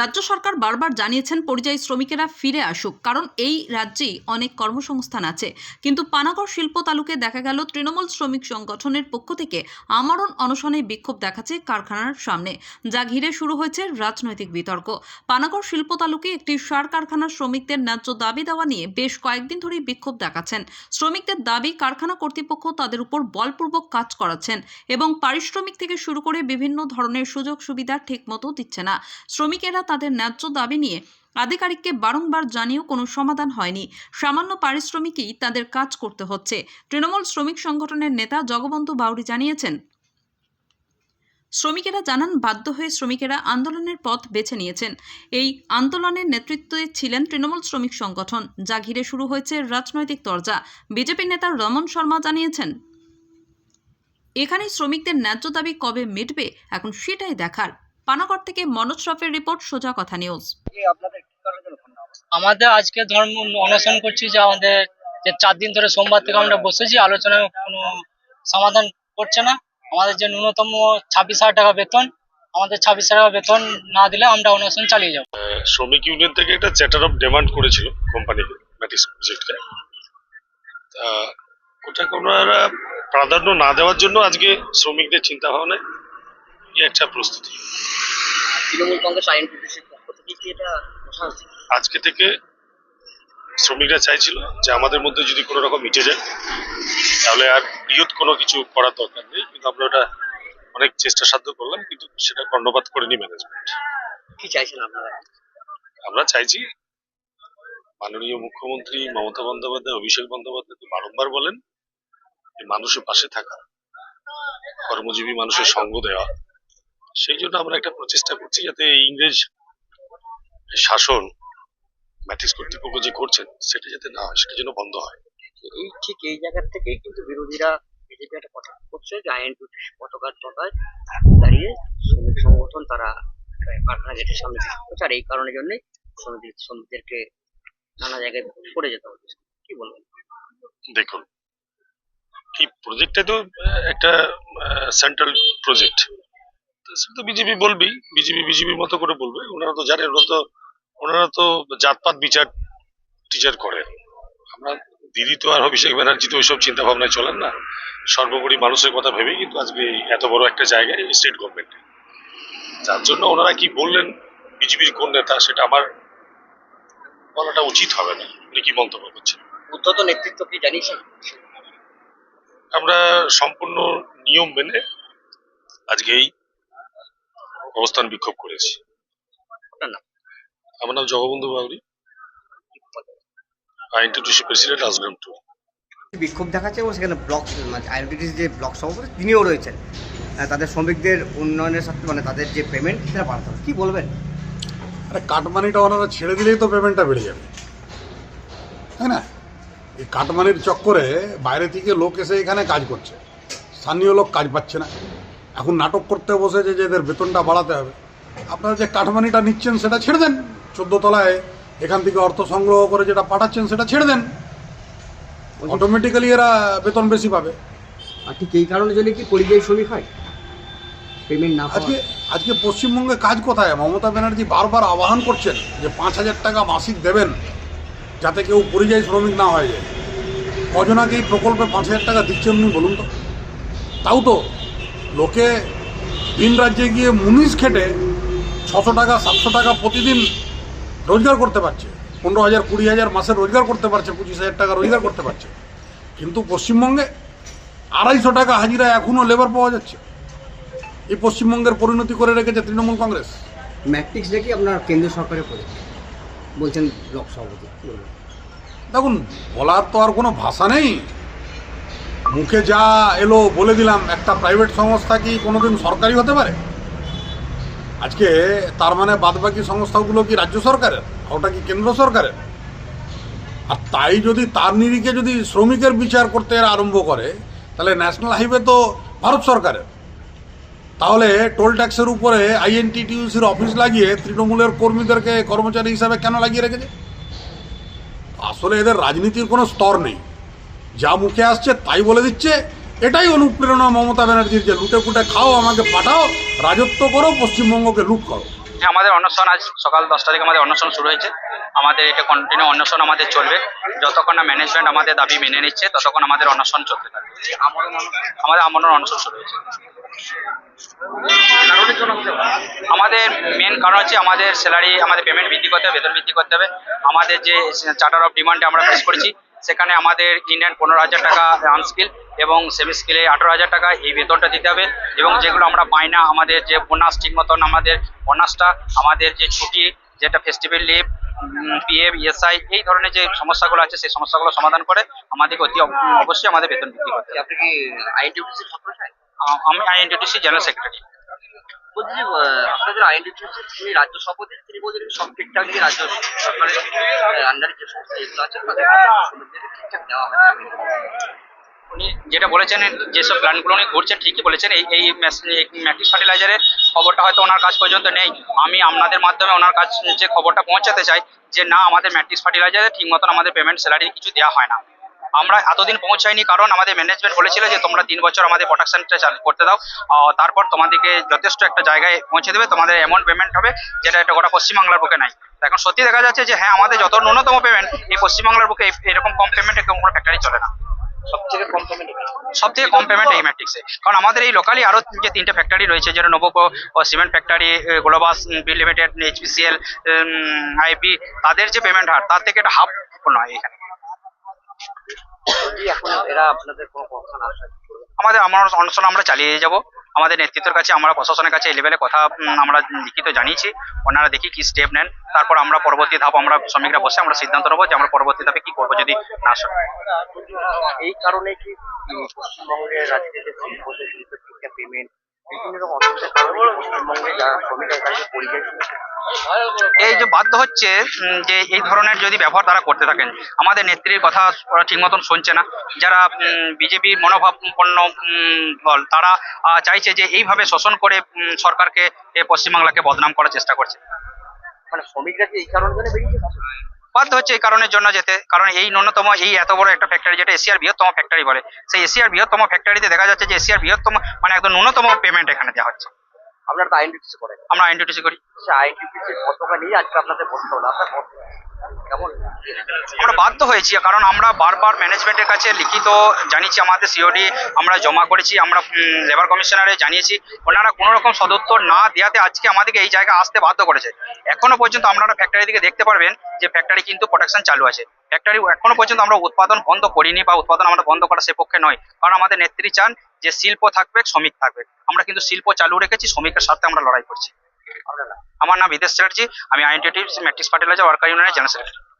রাজ্য সরকার বারবার জানিয়েছেন পরিযায়ী শ্রমিকেরা ফিরে আসুক, কারণ এই রাজ্যেই অনেক কর্মসংস্থান আছে। কিন্তু পানাগড় শিল্প তালুকে দেখা গেল তৃণমূল শ্রমিক সংগঠনের পক্ষ থেকে আমরণ অনশনে বিক্ষোভ দেখাচ্ছে কারখানার সামনে, যা ঘিরে শুরু হয়েছে রাজনৈতিক বিতর্ক। পানাগড় শিল্প তালুকে একটি সার কারখানার শ্রমিকদের ন্যায্য দাবি দেওয়া নিয়ে বেশ কয়েকদিন ধরেই বিক্ষোভ দেখাচ্ছেন। শ্রমিকদের দাবি কারখানা কর্তৃপক্ষ তাদের উপর বলপূর্বক কাজ করাচ্ছেন এবং পারিশ্রমিক থেকে শুরু করে বিভিন্ন ধরনের সুযোগ সুবিধা ঠিকমতো দিচ্ছে না। শ্রমিকেরা তাদের ন্যায্য দাবি নিয়ে আধিকারিককে বারংবার জানিয়েও কোনো সমাধান হয়নি। সামান্য পারিশ্রমিকই তাদের কাজ করতে হচ্ছে। তৃণমূল শ্রমিক সংগঠনের নেতা জগবন্ধু বাউরি জানিয়েছেন, শ্রমিকেরা জানান, বাধ্য হয়ে শ্রমিকেরা আন্দোলনের পথ বেছে নিয়েছেন। এই আন্দোলনের নেতৃত্বে ছিলেন তৃণমূল শ্রমিক সংগঠন, যা ঘিরে শুরু হয়েছে রাজনৈতিক তরজা। বিজেপি নেতা রমন শর্মা জানিয়েছেন এখানে শ্রমিকদের ন্যায্য দাবি কবে মিটবে, এখন সেটাই দেখার। পানাগড় থেকে মনোজ শ্রফের রিপোর্ট সোজা কথা নিউজ। আমাদের আজকে ধর্ম অনশন করছি যে আমাদের যে চার দিন ধরে সোমবার থেকে আমরা বসেছি আলোচনায় কোনো সমাধান করছে না। আমাদের যে ন্যূনতম ছাব্বিশ হাজার টাকা বেতন আমাদের ছাব্বিশ হাজার টাকা বেতন না দিলে আমরা অনশন চালিয়ে যাব। শ্রমিক ইউনিয়ন থেকে একটা চ্যাটার অফ ডিমান্ড করেছিল কোম্পানিকে ম্যাটিস ওটাকে ওনারা প্রাধান্য না দেওয়ার জন্য আজকে শ্রমিকদের চিন্তা ভাবনায় একটা প্রস্তুতি। তৃণমূল কংগ্রেস আইন পক্ষ থেকে কি এটা আজকে থেকে শ্রমিকরা চাইছিল যে আমাদের মধ্যে যদি কোনো রকম মিটে যায় তাহলে আর বৃহৎ কোনো কিছু করার দরকার নেই। কিন্তু আমরা ওটা অনেক চেষ্টা সাধ্য করলাম কিন্তু সেটা কর্ণপাত করেনি ম্যানেজমেন্ট কি চাইছেন আপনারা? আমরা চাইছি মাননীয় মুখ্যমন্ত্রী মমতা বন্দ্যোপাধ্যায় অভিষেক বন্দ্যোপাধ্যায় তো বারংবার বলেন যে মানুষের পাশে থাকা কর্মজীবী মানুষের সঙ্গ দেওয়া সেই জন্য আমরা একটা প্রচেষ্টা করছি যাতে ইংরেজ শাসন ম্যাট্রিক্স কর্তৃপক্ষ যে করছেন সেটা যাতে না হয় সেটা যেন বন্ধ হয়। এই ঠিক এই জায়গা থেকেই কিন্তু বিরোধীরা বিজেপি একটা কথা করছে যে আইন ব্রিটিশ পতাকার তলায় দাঁড়িয়ে শ্রমিক সংগঠন তারা কারখানা গেটের সামনে করছে আর এই কারণের জন্যই শ্রমিক শ্রমিকদেরকে নানা জায়গায় সরে যেতে হচ্ছে কি বলবেন? দেখুন এই প্রজেক্টটা তো একটা সেন্ট্রাল প্রজেক্ট সেটা তো বিজেপি বলবেই বিজেপি বিজেপির মতো করে বলবে। ওনারা তো জানেন ওনারা তো ওনারা তো জাতপাত বিচার টিচার করেন। আমরা দিদি তো আর অভিষেক ব্যানার্জি তো ওইসব চিন্তা ভাবনায় চলেন না। সর্বোপরি মানুষের কথা ভেবেই কিন্তু আজকে এত বড় একটা জায়গায় স্টেট গভর্নমেন্টে যার জন্য ওনারা কি বললেন বিজেপির কোন নেতা সেটা আমার বলাটা উচিত হবে না। উনি কি মন্তব্য করছেন? উদ্ধত নেতৃত্ব কি জানিয়েছেন? আমরা সম্পূর্ণ নিয়ম মেনে আজকে এই অবস্থান বিক্ষোভ করেছি। আমার নাম জগবন্ধু বাউরি। আইনটিটিউসি প্রেসিডেন্ট আজগ্রাম টু বিক্ষোভ দেখাচ্ছে এবং সেখানে ব্লক মানে আইডেন্টিটিস যে ব্লক সভাপতি তিনিও রয়েছেন। তাদের শ্রমিকদের উন্নয়নের সাথে মানে তাদের যে পেমেন্ট সেটা বাড়াতে হবে। কী বলবেন? আরে কাটমানিটা ওনারা ছেড়ে দিলেই তো পেমেন্টটা বেড়ে যাবে। তাই না? এই কাটমানির চক্করে বাইরে থেকে লোক এসে এখানে কাজ করছে। স্থানীয় লোক কাজ পাচ্ছে না। এখন নাটক করতে বসেছে যে এদের বেতনটা বাড়াতে হবে আপনারা যে কাঠমানিটা নিচ্ছেন সেটা ছেড়ে দেন। চোদ্দ তলায় এখান থেকে অর্থ সংগ্রহ করে যেটা পাঠাচ্ছেন সেটা ছেড়ে দেন। অটোমেটিক্যালি এরা বেতন বেশি পাবে। আর ঠিক এই কারণের জন্য কি পরিযায়ী শ্রমিক হয়? পেমেন্ট না আজকে আজকে পশ্চিমবঙ্গে কাজ কোথায়? মমতা ব্যানার্জি বারবার আহ্বান করছেন যে পাঁচ হাজার টাকা মাসিক দেবেন যাতে কেউ পরিযায়ী শ্রমিক না হয়ে যায়। কজনাকে এই প্রকল্পে পাঁচ হাজার টাকা দিচ্ছেন বলুন তো? তাও তো লোকে ভিন রাজ্যে গিয়ে মুনিশ খেটে ছশো টাকা সাতশো টাকা প্রতিদিন রোজগার করতে পারছে। পনেরো হাজার কুড়ি হাজার মাসে রোজগার করতে পারছে পঁচিশ হাজার টাকা রোজগার করতে পারছে। কিন্তু পশ্চিমবঙ্গে আড়াইশো টাকা হাজিরা এখনও লেবার পাওয়া যাচ্ছে। এই পশ্চিমবঙ্গের পরিণতি করে রেখেছে তৃণমূল কংগ্রেস। ম্যাট্রিক্স দেখি আপনার কেন্দ্রীয় সরকারের প্রজেক্ট বলছেন ব্লক সভাপতি? দেখুন বলার তো আর কোনো ভাষা নেই। মুখে যা এলো বলে দিলাম, একটা প্রাইভেট সংস্থা কি কোনোদিন সরকারি হতে পারে? আজকে তার মানে বাদবাকি সংস্থাগুলো কি রাজ্য সরকারের? ওটা কি কেন্দ্র সরকারের? আর তাই যদি তার নিরিখে যদি শ্রমিকের বিচার করতে আরম্ভ করে, তাহলে ন্যাশনাল হাইওয়ে তো ভারত সরকারের। তাহলে টোল ট্যাক্সের উপরে আইএনটিটিউসির অফিস লাগিয়ে তৃণমূলের কর্মীদেরকে কর্মচারী হিসাবে কেন লাগিয়ে রেখেছে? আসলে এদের রাজনীতির কোনো স্তর নেই। যা মুখে আসছে তাই বলে দিচ্ছে। এটাই অনুপ্রেরণা মমতা ব্যানার্জির যে লুটে ফুটে খাও, আমাকে পাঠাও, রাজত্ব করো, পশ্চিমবঙ্গকে লুট করো। আমাদের অন্বেষণ আজ সকাল দশটা থেকে আমাদের অন্বেষণ শুরু হয়েছে। আমাদের এটা কন্টিনিউ অনশন আমাদের চলবে। যতক্ষণ না ম্যানেজমেন্ট আমাদের দাবি মেনে নিচ্ছে, ততক্ষণ আমাদের অন্বেষণ চলতে থাকবে। আমাদের আমরণ অন্বেষণ শুরু হয়েছে। আমাদের মেন কারণ হচ্ছে আমাদের স্যালারি আমাদের পেমেন্ট বৃদ্ধি করতে হবে, বেতন বৃদ্ধি করতে হবে। আমাদের যে চার্টার অফ ডিমান্ডে আমরা ফেস করেছি সেখানে আমাদের ইন্ডিয়ান পনেরো হাজার টাকা আনস্কিল এবং সেমি স্কিলে আঠারো হাজার টাকা এই বেতনটা দিতে হবে এবং যেগুলো আমরা পাই না আমাদের যে বোনাস ঠিক মতন আমাদের বোনাসটা আমাদের যে ছুটি যেটা ফেস্টিভ্যাল লিভ পিএফ ইএসআই এই ধরনের যে সমস্যাগুলো আছে সেই সমস্যাগুলো সমাধান করে আমাদেরকে অতি অবশ্যই আমাদের বেতন বৃদ্ধি করতে হবে। আপনি কি চাই আমি আইএনটিটিসি জেনারেল সেক্রেটারি বলছি যে আপনাদের আইএনটিউসি যিনি রাজ্য সভাপতি তিনি বলছেন সব ঠিকঠাক নিয়ে রাজ্য সরকারের আন্ডারে যে সমস্ত এগুলো আছে, তাদের ঠিকঠাক দেওয়া হয় উনি যেটা বলেছেন, যেসব প্ল্যানগুলো উনি ঘুরছে, ঠিকই বলেছেন। এই এই ম্যাট্রিক্স ফার্টিলাইজারের খবরটা হয়তো ওনার কাছ পর্যন্ত নেই। আমি আপনাদের মাধ্যমে ওনার কাছে যে খবরটা পৌঁছাতে চাই, যে না, আমাদের ম্যাট্রিক্স ফার্টিলাইজারে ঠিক মতন আমাদের পেমেন্ট স্যালারি কিছু দেওয়া হয় না। আমরা এতদিন পৌঁছাইনি কারণ আমাদের ম্যানেজমেন্ট বলেছিল যে তোমরা তিন বছর আমাদের প্রোডাকশনটা চালু করতে দাও। তারপর তোমাদেরকে যথেষ্ট একটা জায়গায় পৌঁছে দেবে। তোমাদের এমন পেমেন্ট হবে যেটা একটা গোটা পশ্চিমবাংলার বুকে নাই। এখন সত্যি দেখা যাচ্ছে যে হ্যাঁ আমাদের যত ন্যূনতম পেমেন্ট এই পশ্চিমবাংলার বুকে এরকম কম পেমেন্টে কোনো ফ্যাক্টরি চলে না। সব থেকে কম পেমেন্ট সব থেকে কম পেমেন্ট এই ম্যাট্রিক্সে কারণ আমাদের এই লোকালি আরও যে তিনটে ফ্যাক্টরি রয়েছে যেটা নোভোকো সিমেন্ট ফ্যাক্টরি গ্লোবাস বিল লিমিটেড এইচপিসিএল আইপি তাদের যে পেমেন্ট হার তার থেকে এটা হাফ নয় এখানে। যদি এখন এরা আপনাদের কোনো কথা না আমাদের আমার অনুষ্ঠান আমরা চালিয়ে যাব। আমাদের নেতৃত্বের কাছে আমরা প্রশাসনের কাছে এই লেভেলে কথা আমরা লিখিত জানিয়েছি। ওনারা দেখি কি স্টেপ নেন। তারপর আমরা পরবর্তী ধাপ আমরা শ্রমিকরা বসে আমরা সিদ্ধান্ত নেব যে আমরা পরবর্তী ধাপে কি করব যদি না শোনে এই কারণে কি পশ্চিমবঙ্গের রাজ্যে যে শিল্প যে শিল্পের ঠিকঠাক পেমেন্ট বিভিন্ন রকম অসুবিধার কারণে পশ্চিমবঙ্গে যারা শ্রমিকের কাছে পরিযায়ী শ্রমিক এই যে বাধ্য হচ্ছে যে এই ধরনের যদি ব্যবহার তারা করতে থাকেন আমাদের নেত্রীর কথা ওরা ঠিক মতন শুনছে না। যারা বিজেপির মনোভাবপন্ন দল তারা চাইছে যে এইভাবে শোষণ করে সরকারকে পশ্চিমবাংলাকে বদনাম করার চেষ্টা করছে। মানে শ্রমিকরা কি এই কারণের জন্য বেরিয়ে বাধ্য হচ্ছে এই কারণের জন্য যেতে কারণ এই ন্যূনতম এই এত বড় একটা ফ্যাক্টরি যেটা এশিয়ার বৃহত্তম ফ্যাক্টরি বলে সেই এশিয়ার বৃহত্তম ফ্যাক্টরিতে দেখা যাচ্ছে যে এশিয়ার বৃহত্তম মানে একদম ন্যূনতম পেমেন্ট এখানে দেওয়া হচ্ছে। আপনারা তো আইএনটিউসি করেন আমরা করি। পতাকা নিয়ে আজকে আপনাদের বসতে হলো আপনার কেমন? আমরা বাধ্য হয়েছি কারণ আমরা বারবার ম্যানেজমেন্টের কাছে লিখিত জানিয়েছি আমাদের সিওডি আমরা জমা করেছি আমরা লেবার কমিশনারে জানিয়েছি। ওনারা কোনো রকম সদুত্তর না দেওয়াতে আজকে আমাদেরকে এই জায়গায় আসতে বাধ্য করেছে। এখনও পর্যন্ত আপনারা ফ্যাক্টরি দিকে দেখতে পারবেন যে ফ্যাক্টরি কিন্তু প্রোডাকশন চালু আছে। ফ্যাক্টরি এখনও পর্যন্ত আমরা উৎপাদন বন্ধ করিনি বা উৎপাদন আমরা বন্ধ করা সে পক্ষে নয়। কারণ আমাদের নেত্রী চান যে শিল্প থাকবে শ্রমিক থাকবে। আমরা কিন্তু শিল্প চালু রেখেছি শ্রমিকের সাথে আমরা লড়াই করছি। আমার নাম বিদেশ চ্যাটার্জি আমি আইএনটিটিভ ম্যাট্রিক্স ফার্টিলাইজার ওয়ার্কার ইউনিয়নের জেনারেল সেক্রেটারি।